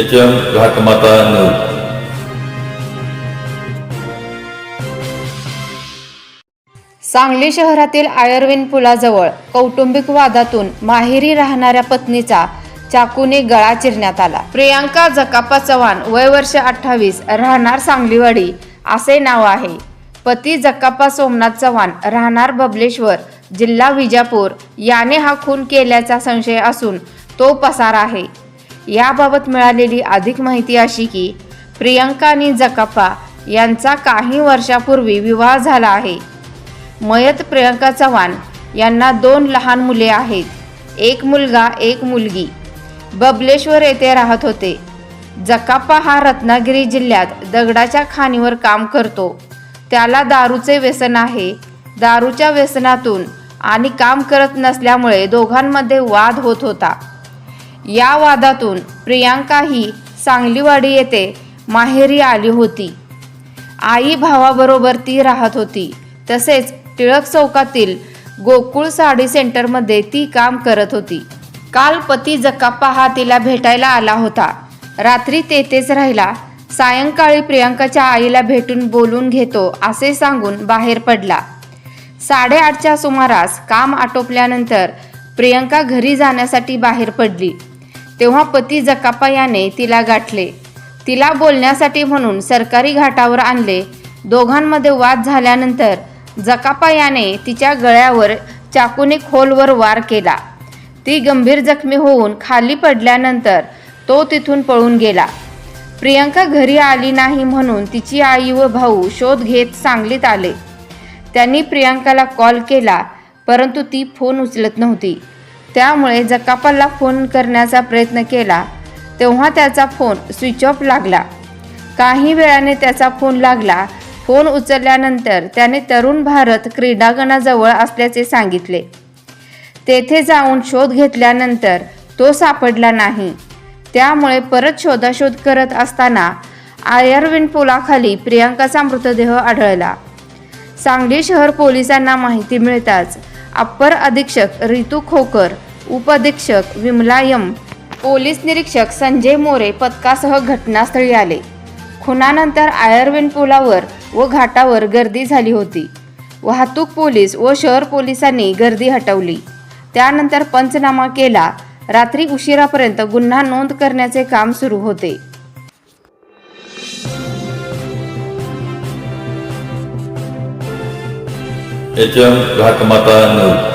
H M Ghatmata news Sangli शहरातील Irwin पुलाजवळ कौटुंबिक वादातून माहेरी राहणाऱ्या पत्नीचा चाकूने गळा चिरण्यात आला. प्रियांका जकापा चव्हाण वय वर्ष अठ्ठावीस राहणार सांगलीवाडी असे नाव आहे. पती जकापा सोमनाथ चव्हाण राहणार बबलेश्वर जिल्हा विजापूर याने हा खून केल्याचा संशय असून तो पसार आहे. याबाबत मिळालेली अधिक माहिती अशी की प्रियंका आणि जकाप्पा यांचा काही वर्षापूर्वी विवाह झाला आहे. मयत प्रियंका चव्हाण यांना दोन लहान मुले आहेत. एक मुलगा एक मुलगी. बबलेश्वर येथे राहत होते. जकाप्पा हा रत्नागिरी जिल्ह्यात दगडाच्या खाणीवर काम करतो. त्याला दारूचे व्यसन आहे. दारूच्या व्यसनातून आणि काम करत नसल्यामुळे दोघांमध्ये वाद होत होता. या वादातून प्रियांका ही सांगलीवाडी येथे माहेरी आली होती. आई भावाबरोबर ती राहत होती. तसेच टिळक चौकातील गोकुळ साडी सेंटरमध्ये ती काम करत होती. काल पती जकाप्पा हा तिला भेटायला आला होता. रात्री तेथेच राहिला. सायंकाळी प्रियांकाच्या आईला भेटून बोलून घेतो असे सांगून बाहेर पडला. साडेआठच्या सुमारास काम आटोपल्यानंतर प्रियंका घरी जाण्यासाठी बाहेर पडली. तेव्हा पती जकापा याने तिला गाठले. तिला बोलण्यासाठी म्हणून सरकारी घाटावर आणले. दोघांमध्ये वाद झाल्यानंतर जकापा याने तिच्या गळ्यावर चाकूने खोलवर वार केला. ती गंभीर जखमी होऊन खाली पडल्यानंतर तो तिथून पळून गेला. प्रियंका घरी आली नाही म्हणून तिची आई व भाऊ शोध घेत सांगलीत आले. त्यांनी प्रियंकाला कॉल केला परंतु ती फोन उचलत नव्हती. त्यामुळे जकापाला फोन करण्याचा प्रयत्न केला तेव्हा त्याचा फोन स्विच ऑफ लागला. काही वेळाने त्याचा फोन लागला. फोन उचलल्यानंतर त्याने तरुण भारत क्रीडांगणाजवळ असल्याचे सांगितले. तेथे जाऊन शोध घेतल्यानंतर तो सापडला नाही. त्यामुळे परत शोधाशोध करत असताना आयर्विन पुलाखाली प्रियांकाचा मृतदेह आढळला. सांगली शहर पोलिसांना माहिती मिळताच अप्पर अधीक्षक रितू खोकर उपअधीक्षक विमलायम पोलीस निरीक्षक संजय मोरे पथकासह घटनास्थळी आले. खुनानंतर आयर्विन पुलावर व घाटावर गर्दी झाली होती. वाहतूक पोलीस व शहर पोलिसांनी गर्दी हटवली. त्यानंतर पंचनामा केला. रात्री उशिरापर्यंत गुन्हा नोंद करण्याचे काम सुरू होते. H M Ghatmata news.